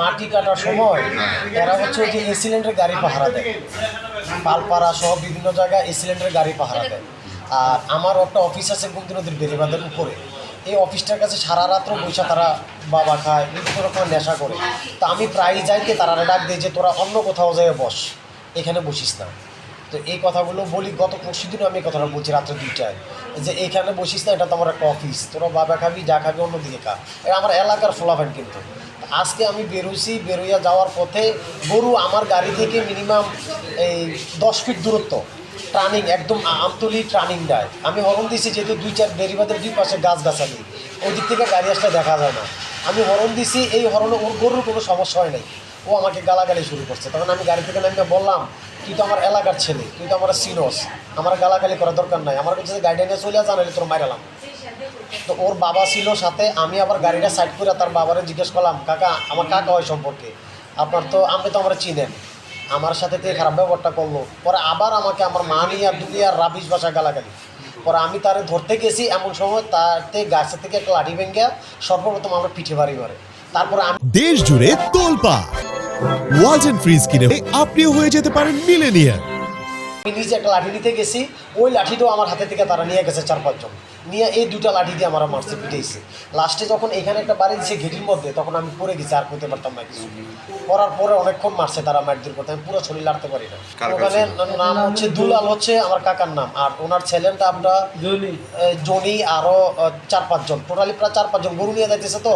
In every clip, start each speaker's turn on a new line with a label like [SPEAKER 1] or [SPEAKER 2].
[SPEAKER 1] মাটি কাটার সময় এরা হচ্ছে যে এসিলেন্ডের গাড়ি পাহারা দেয়। পালপাড়া সহ বিভিন্ন জায়গায় এসিলেন্ডের গাড়ি পাহারা দেয়। আর আমার একটা অফিস আছে গুমতি নদীর বেরিবাদের উপরে। এই অফিসটার কাছে সারা রাত্র বৈশা তারা বাবা খায় বিভিন্ন রকমের নেশা করে। তা আমি প্রায়ই যাইতে তারা ডাক দিই যে, তোরা অন্য কোথাও যাই বস, এখানে বসিস না। তো এই কথাগুলো বলি, গত পরশু দিনও আমি কথাটা বলছি রাত্রে দুইটায়, যে এইখানে বসিস না, এটা তো আমার একটা অফিস তোরা বাবা খাবি, যা খাবি অন্যদিকে খা। এটা আমার এলাকার ফোলাফ্যান কিন্তু। আজকে আমি বেরোইছি, বেরোইয়া যাওয়ার পথে গরু আমার গাড়ি থেকে মিনিমাম এই দশ ফিট দূরত্ব। ট্রানিং একদম আমতলি ট্রানিং দেয়। আমি হরণ দিছি যেহেতু দুই চার বেরিবাদের দুই পাশে গাছ গাছালি ওই দিক থেকে গাড়ি আসলে দেখা যায় না। আমি হরণ দিছি এই হরণে ওর গরুর কোনো সমস্যা হয় নাই। ও আমাকে গালাগালি শুরু করছে। তখন আমি গাড়ি থেকে নামিয়ে বললাম তুই তো আমার এলাকার ছেলে, তুই তো আমার সিনস আমার গালাগালি করার দরকার নাই, আমার কাছে গাড়ি নিয়ে চলে আসা নাহলে তোর মাইরালাম তো ওর বাবা ছিল সাথে, আমি আবার গাড়িটা সাইড করে তার বাবারে জিজ্ঞেস করলাম, কাকা, আমার কাকা হয় সম্পর্কে, আপনার তো, আপনি তো আমার চিনেন। আমার সাথে তো খারাপ ব্যবহারটা করল। পরে আবার আমাকে আমার মা নিয়ে আর দুনিয়ার রাবিশ বাসা গালাগালি। পরে আমি তারে ধরতে গেছি, এমন সময় তাতে গাছের থেকে একটা লাঠি ভেঙে সর্বপ্রথম আমার পিঠে বাড়ি মারে তারপরে আমি
[SPEAKER 2] দেশ জুড়ে তোলপা ওয়ালটন ফ্রিজ কিনে আপনিও হয়ে যেতে পারেন মিলেনিয়ার
[SPEAKER 1] আমি নিজে একটা লাঠি নিতে গেছি, ওই লাঠিটাও আমার হাতে থেকে তারা নিয়ে গেছে চার পাঁচজন। নিয়ে এই দুটা লাঠি দিয়ে আমার মারছে পিটেছে লাস্টে যখন এখানে একটা বাড়ি দিয়েছে ঘেটির মধ্যে তখন আমি পড়ে গেছি আর করতে পারতাম না কিছু। পড়ার পরে অনেকক্ষণ মারছে তারা মার দূর করতে। আমি পুরো শরীর লাড়তে পারি না। ওখানে নাম হচ্ছে দুলাল হচ্ছে আমার কাকার নাম। আর ওনার ছেলেটা আমরা জনি। আরও আহ, চার পাঁচজন টোটালি প্রায় চার পাঁচজন গরু নিয়ে যাইতেছে তো?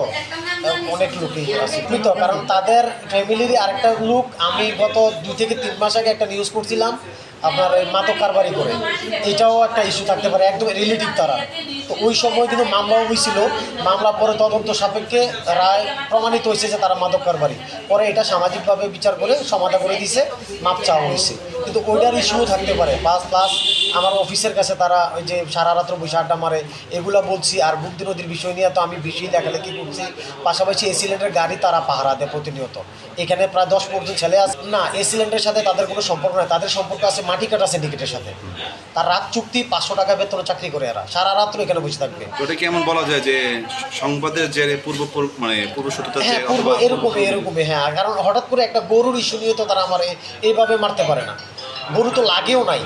[SPEAKER 1] অনেক লোকই আছে। তো কারণ তাদের ফ্যামিলির আরেকটা লোক আমি গত দুই থেকে তিন মাস আগে একটা নিউজ করছিলাম আপনার মাদক কারবারি করে। এটাও একটা ইস্যু থাকতে পারে, একদম রিলেটিভ তারা। তো ওই সময় কিন্তু মামলাও হয়েছিল। মামলা পরে তদন্ত সাপেক্ষে রায় প্রমাণিত হয়েছে যে তারা মাদক কারবারি। পরে এটা সামাজিকভাবে বিচার করে সমাধা করে দিছে মাপ চাওয়া হয়েছে। কিন্তু ওইটার ইস্যুও থাকতে পারে। প্লাস প্লাস আমার অফিসের কাছে তারা ওই যে সারা রাত্র বসে আড্ডা মারে, এগুলা বলছি। আর বুদ্ধি নদীর বিষয় নিয়ে তো আমি বেশি লেখালেখি করছি। পাশাপাশি এ সিলিন্ডারের গাড়ি তারা পাহারা দেয় প্রতিনিয়ত। এখানে প্রায় দশ পর্যন্ত ছেলে আছে। না, এ সিলিন্ডারের সাথে তাদের কোনো সম্পর্ক নাই। তাদের সম্পর্ক আছে মাটি কাটা সিন্ডিকেটের সাথে। তার রাত চুক্তি পাঁচশো টাকা বেতনে চাকরি করে এরা। সারা রাত্র এখানে বসে থাকবে।
[SPEAKER 3] ওটা কি এমন বলা যায় যে সংবাদের যে পূর্ব মানে পূর্ব শত্রুতা
[SPEAKER 1] হ্যাঁ পূর্ব এরকমই এরকমই হ্যাঁ। কারণ হঠাৎ করে একটা গরুর ইস্যু নিয়ে তো তারা আমার এইভাবে মারতে পারে না। গরু তো লাগেও নাই।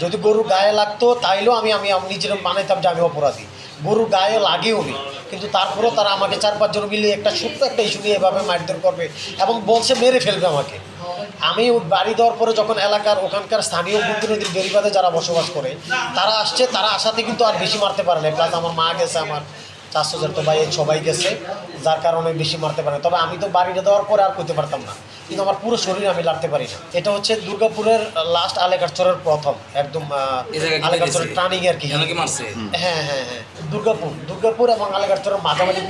[SPEAKER 1] যদি গরু গায়ে লাগতো তাইলেও আমি আমি নিজের বানাইতাম যে আমি অপরাধী। গরু গায়ে লাগেও নি কিন্তু তারপরেও তারা আমাকে চার পাঁচজন মিলে একটা ছোট্ট একটা ইস্যু নিয়ে এভাবে মারধর করবে এবং বলছে মেরে ফেলবে আমাকে। আমি বাড়ি দেওয়ার পরে যখন এলাকার ওখানকার স্থানীয় নদীর বেরিবাদে যারা বসবাস করে তারা আসছে তারা আসাতে কিন্তু আর বেশি মারতে পারে না প্লাস আমার মা গেছে আমার চারশো তো ভাই সবাই গেছে যার কারণে বেশি মারতে পারে তবে আমি তো বাড়িটা দেওয়ার পরে আর করতে পারতাম না। কিন্তু আমার পুরো শরীর আমি লাগতে পারি না। এটা হচ্ছে দুর্গাপুরের লাস্ট আলেকারচরের প্রথম একদম আলেকারচরের টার্নিং আর কি। হ্যাঁ হ্যাঁ হ্যাঁ। দুর্গাপুর দুর্গাপুর এবং আলেকারচরের মাঝামাঝি।